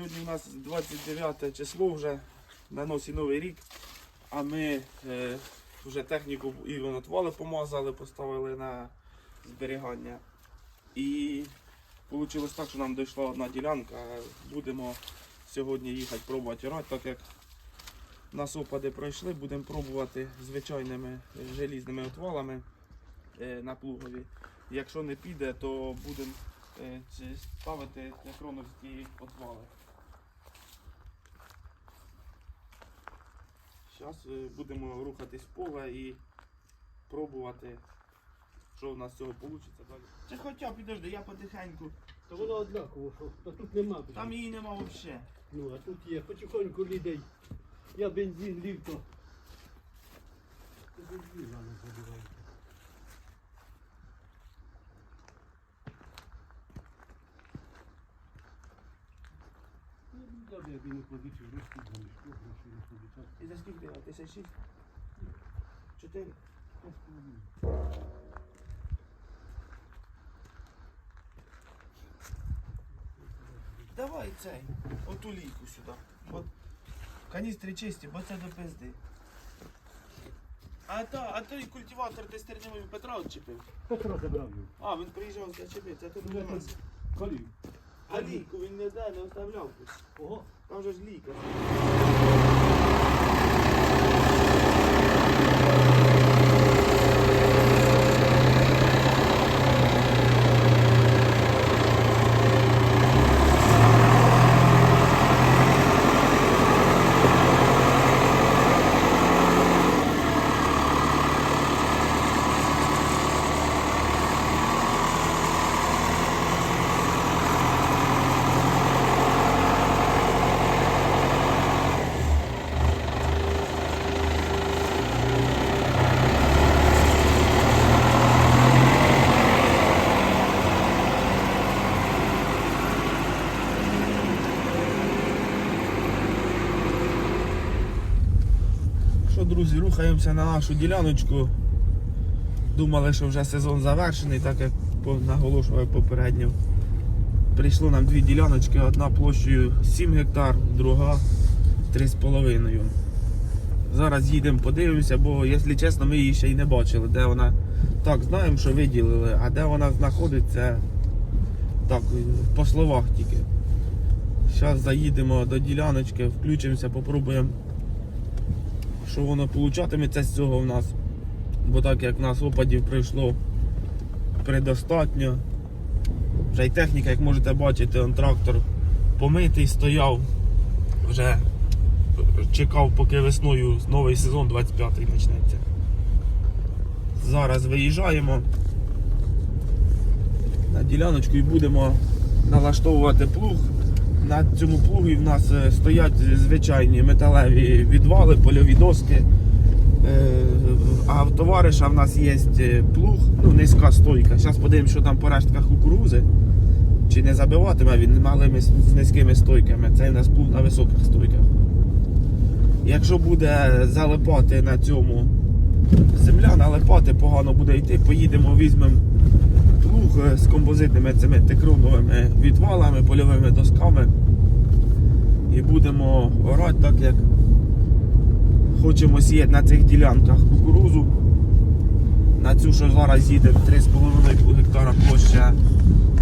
сьогодні у нас 29 число вже, на носі новий рік, а ми е, вже техніку і винотвали, помазали, поставили на зберігання. І вийшло так, що нам дійшла одна ділянка. Будемо сьогодні їхати пробувати орати, так як нас опади пройшли, будемо пробувати звичайними желізними отвалами е, на плугові. Якщо не піде, то будемо е, ставити некроновські отвали. Зараз будемо рухатись в поле і пробувати, що в нас з цього вийде далі. Чи хоча підожди, я потихеньку. Та воно однаково, що та тут нема. Там її нема взагалі. Ну, а тут є, потихоньку людей. Я бензин лів, то. Це бензин, ладно, не я б і не позичив, розкид за мішку, грошей не позичав. І за скільки? А, Тисяч шість? Чотири? Я скажу. Давай цей, оту лійку сюди. От каністри чисті, бо це до пизди. А та, а той культиватор ти стернявий Петра відчепив. Петро забрав його. А, він приїжджав зачепив, це тут Ну. Колів. А лійку він не де, не оставляв. Ого. Там же ж лійка. Що, друзі, рухаємося на нашу діляночку. Думали, що вже сезон завершений, так як наголошував попередньо. Прийшло нам дві діляночки, одна площею 7 гектар, друга 3,5. Зараз їдемо, подивимося, бо, якщо чесно, ми її ще й не бачили, де вона. Так, знаємо, що виділили, а де вона знаходиться, так, по словах тільки. Зараз заїдемо до діляночки, включимося, попробуємо що воно получатиметься з цього в нас. Бо так як в нас опадів прийшло предостатньо. Вже й техніка, як можете бачити, он трактор помитий стояв, вже чекав, поки весною новий сезон 25-й почнеться. Зараз виїжджаємо на діляночку і будемо налаштовувати плуг. На цьому плугі в нас е, стоять звичайні металеві відвали, польові доски. Е, А в товариша в нас є е, плуг, ну низька стойка. Зараз подивимося, що там по рештках кукурузи. Чи не забиватиме він малими з низькими стойками. Це в нас плуг на високих стойках. Якщо буде залипати на цьому земля, налипати погано буде йти, поїдемо, візьмемо плуг е, з композитними цими текроновими відвалами, польовими досками. І будемо орати так, як хочемо сіяти на цих ділянках кукурузу. На цю, що зараз їде 3,5 гектара площа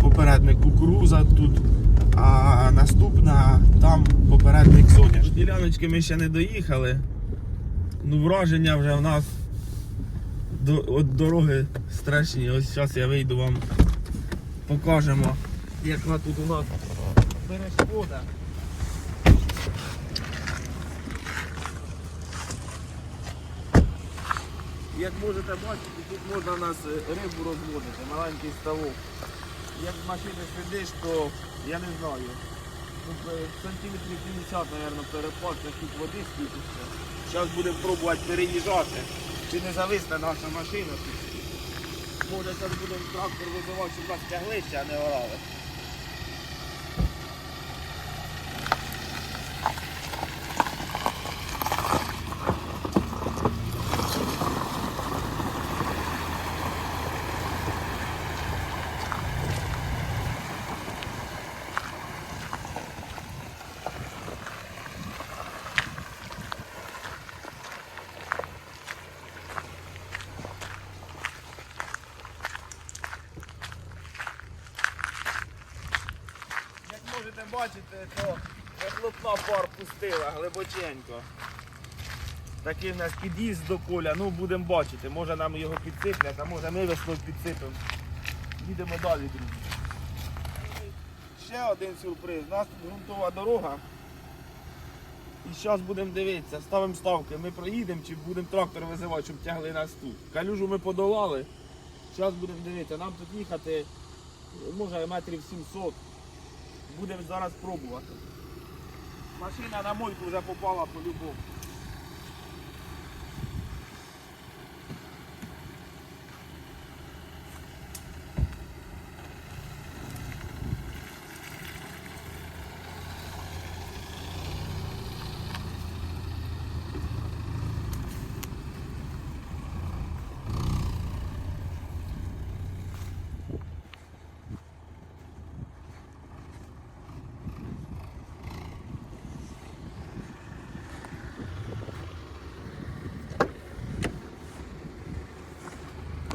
попередник кукуруза тут, а наступна там попередник соняшник. До діляночки ми ще не доїхали. Ну, враження вже в нас от дороги страшні. Ось зараз я вийду вам покажемо, як вона тут у нас перешкода. Як можете бачити, тут можна у нас е, рибу розводити, маленький ставок. Як з машини сидиш, то я не знаю. Тут е, сантиметрів 50, мабуть, перепад, тут води скільки. Зараз будемо пробувати переїжджати. Чи не зависне наша машина. Може зараз будемо трактор визивати, щоб нас тяглися, а не орали. Бачите, то вихлопна пар пустила глибоченько. Такий в нас під'їзд до коля, ну будемо бачити, може нам його підсиплять, а може ми весною підсипемо. Їдемо далі, друзі. Ще один сюрприз. У нас тут ґрунтова дорога. І зараз будемо дивитися, ставимо ставки, ми проїдемо чи будемо трактор визивати, щоб тягли нас тут. Калюжу ми подолали. Зараз будемо дивитися. Нам тут їхати може метрів 700. Будемо зараз пробувати. Машина на мойку вже попала по-любому.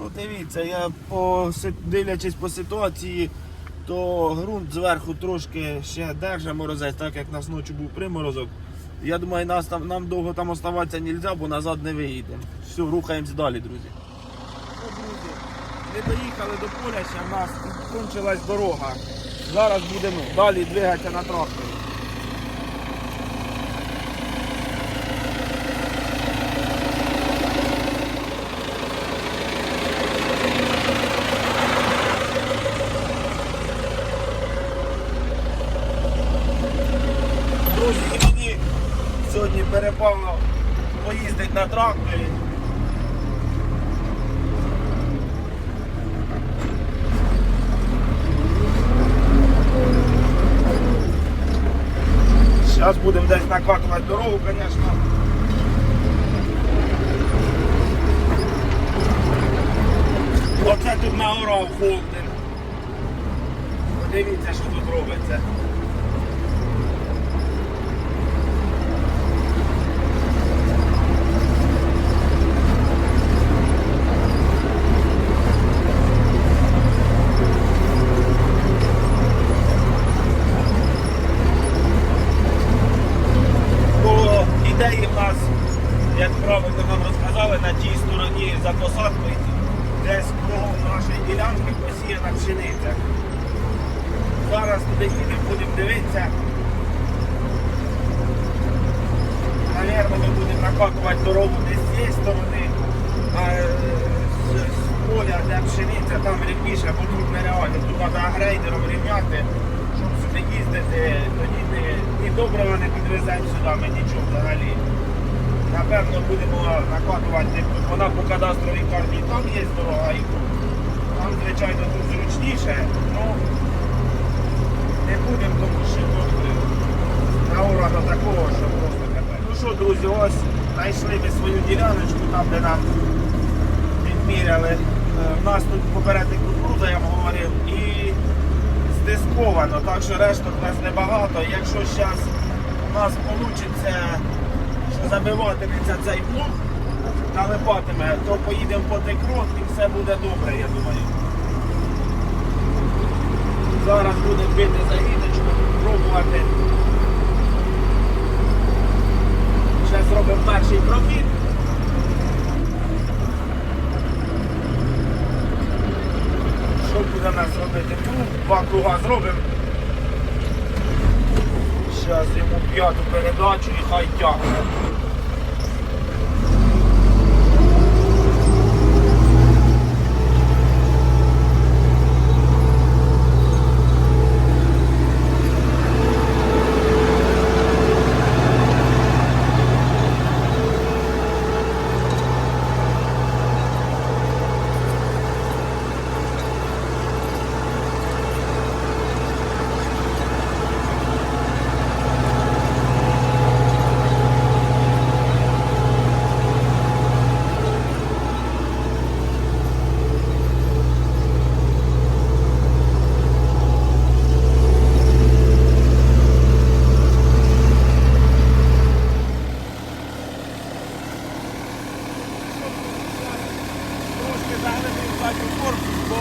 Ну дивіться, я по, дивлячись по ситуації, то ґрунт зверху трошки ще держить морозець, так як нас ночі був приморозок. Я думаю, нас там, нам довго там оставатися не можна, бо назад не виїдемо. Все, рухаємось далі, друзі. Ну, друзі, не доїхали до поля, ще в нас кончилась дорога. Зараз будемо далі двигатися на тракторі. Друзі, і мені перепало поїздити на тракторі. Зараз будемо десь накатувати дорогу, звісно. Оце тут наорав холдинг. Подивіться, що тут робиться. По ідеї в нас, як правильно нам розказали, на тій стороні за посадкою десь кругом нашої ділянки посіяна пшениця. Зараз туди їдемо, будемо дивитися. Навірно, ми дорогу не з цієї сторони, а е, з, з поля, де пшениця, там рівніше, бо тут нереально. Тут треба грейдером рівняти, щоб сюди їздити, тоді ні, ні доброго не підвеземо сюди, ми нічого взагалі. Напевно, будемо накатувати, вона по кадастровій карті там є дорога, і тут. Там, звичайно, тут зручніше, ну не будемо, тому що тут наура до такого, що просто капець. Ну що, друзі, ось знайшли ми свою діляночку, там, де нам відміряли. Е, У нас тут попередник кукурудза, я вам говорив, і здисковано, так що решток у нас небагато. Якщо зараз у нас вийде, що забиватиметься цей плуг, налипатиме, то поїдемо по декрот і все буде добре, я думаю. Зараз будемо бити загіночку, пробувати. Ще зробимо перший прохід. Що буде нас робити? Круг, два круга зробимо. Зараз йому п'яту передачу і хай тягне. Трошки заглибив задню корпус, бо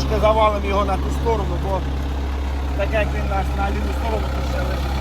трошки завалимо його на ту сторону, бо так як він на ліву сторону, то ще лежить.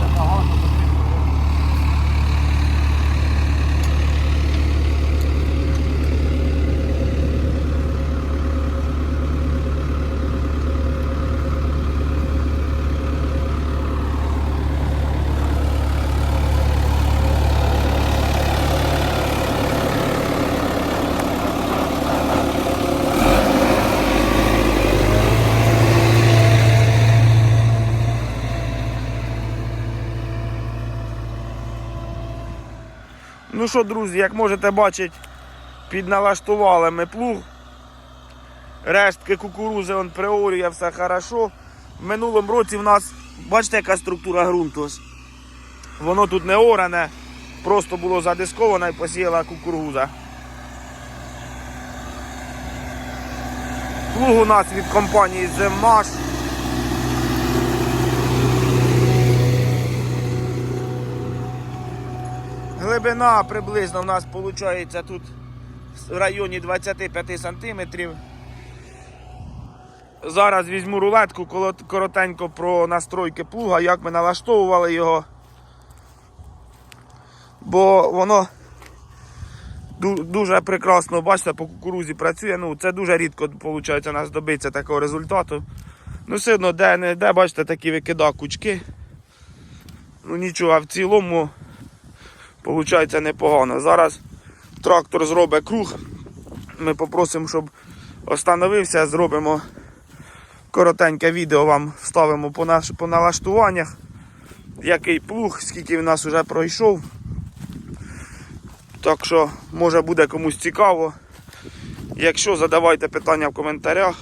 Забагато потрібно. Ну що, друзі, як можете бачити, підналаштували ми плуг. Рештки кукурузи он приорює, все хорошо. В минулому році в нас, бачите, яка структура ґрунту. Воно тут не оране, просто було задисковано і посіяла кукуруза. Плуг у нас від компанії Земмаш. Глибина приблизно у нас виходить тут в районі 25 сантиметрів. Зараз візьму рулетку коротенько про настройки плуга, як ми налаштовували його. Бо воно дуже прекрасно, бачите, по кукурузі працює. Ну, це дуже рідко виходить нас добитися такого результату. Ну, все одно, де де, бачите, такі викида кучки. Ну нічого, а в цілому Получається непогано. Зараз трактор зробить круг. Ми попросимо, щоб остановився, зробимо коротеньке відео вам вставимо по, наш, по налаштуваннях. Який плуг, скільки він нас вже пройшов. Так що, може буде комусь цікаво. Якщо задавайте питання в коментарях,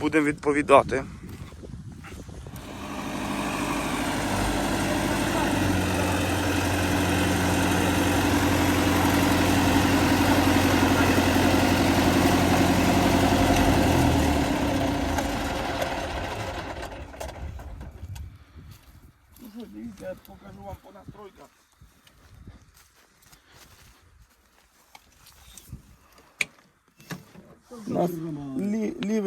будемо відповідати. Ну що, дивіться, я покажу вам по настройках. У нас лі,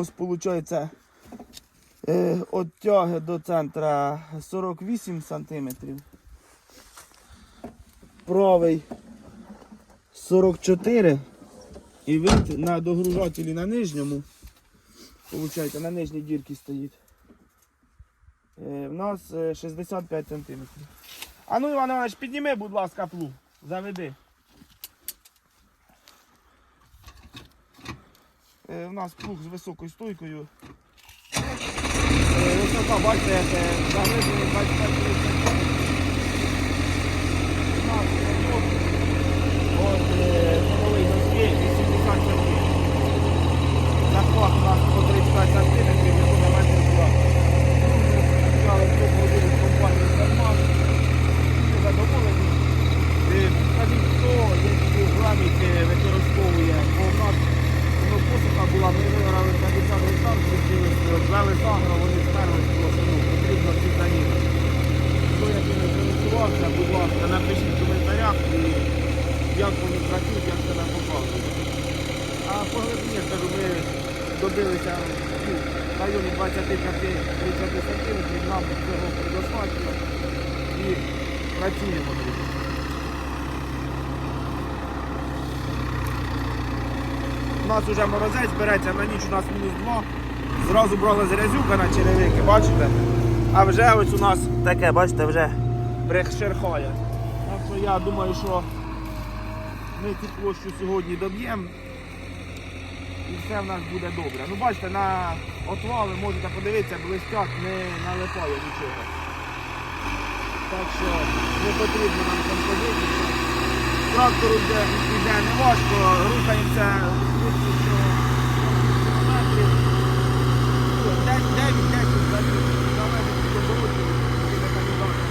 розкос виходить е, від тяги до центра 48 см. Правий 44 і винт на догружателі на нижньому. Получається, на нижній дірці стоїть. Е, В нас е, 65 сантиметрів. А ну, Іван Іванович, підніми, будь ласка, плуг. Заведи. У нас плуг з високою стойкою. Висока, Висота, бачите, як е, заглиблення 25 сантиметрів. У нас розлог от е, нової доски 80 сантиметрів. Захват у нас по 35 сантиметрів, не буде метрів 2. Взяли двох годин компанії «Ферман». Всі задоволені. Е, Скажіть, хто які граміт використовує, бо в нас ну, посуха була, ми виграли 50 гектар, зустрілися, звели сагро, вони сперли, просто ну, потрібно всі заміни. Хто яким користувався, будь ласка, напишіть в коментарях, і як вони працюють, як себе показують. А по глибині, кажу, ми добилися ну, в районі 25-30 сантиметрів, нам цього достатньо і працюємо. У нас вже морозець береться, на ніч у нас мінус 2. Зразу брали з грязюка на черевики, бачите? А вже ось у нас таке, бачите, вже брехшерхає. Так що я думаю, що ми цю площу сьогодні доб'ємо. і все в нас буде добре. Ну бачите, на отвали можете подивитися, блистять, не налипає нічого. Так що не потрібно нам композиція. Трактору йде, йде не важко, рухаємося швидкістю кілометрів. 9-10 залежить від оборотів, від механізації.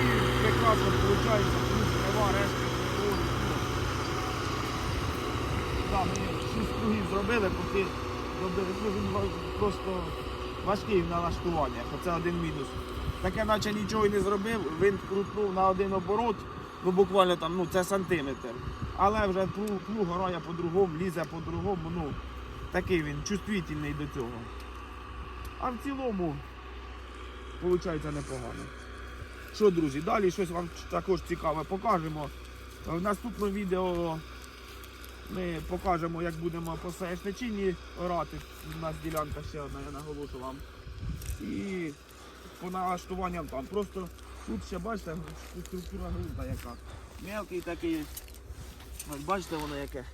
І прекрасно виходить, плюс нова, решта говорить. Так, ми 6 кругів зробили, поки зробили. Ну, просто важкий в налаштуваннях. Оце один мінус. Таке наче нічого й не зробив, він крутнув на один оборот, ну буквально там, ну це сантиметр. Але вже плуг, грає по-другому, лізе по-другому, ну такий він чувствительний до цього. А в цілому, виходить непогано. Що, друзі, далі щось вам також цікаве покажемо. В наступному відео ми покажемо, як будемо по соняшничині орати. У нас ділянка ще одна, я наголошу вам. І по налаштуванням там. Просто тут ще бачите структура ґрунта яка. Мелкий такий. Бачите воно яке.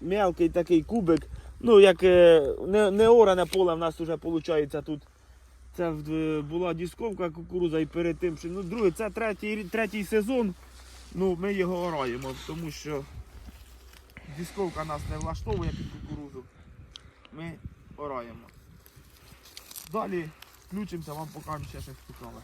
Мелкий такий кубик. Ну, як е, не, не оране поле в нас вже виходить тут. Це була дісковка кукуруза і перед тим, що ну, другий, це третій, третій сезон. Ну, ми його ораємо, тому що дісковка нас не влаштовує під кукурузу. Ми ораємо. Далі включимося, вам покажемо ще щось цікаве.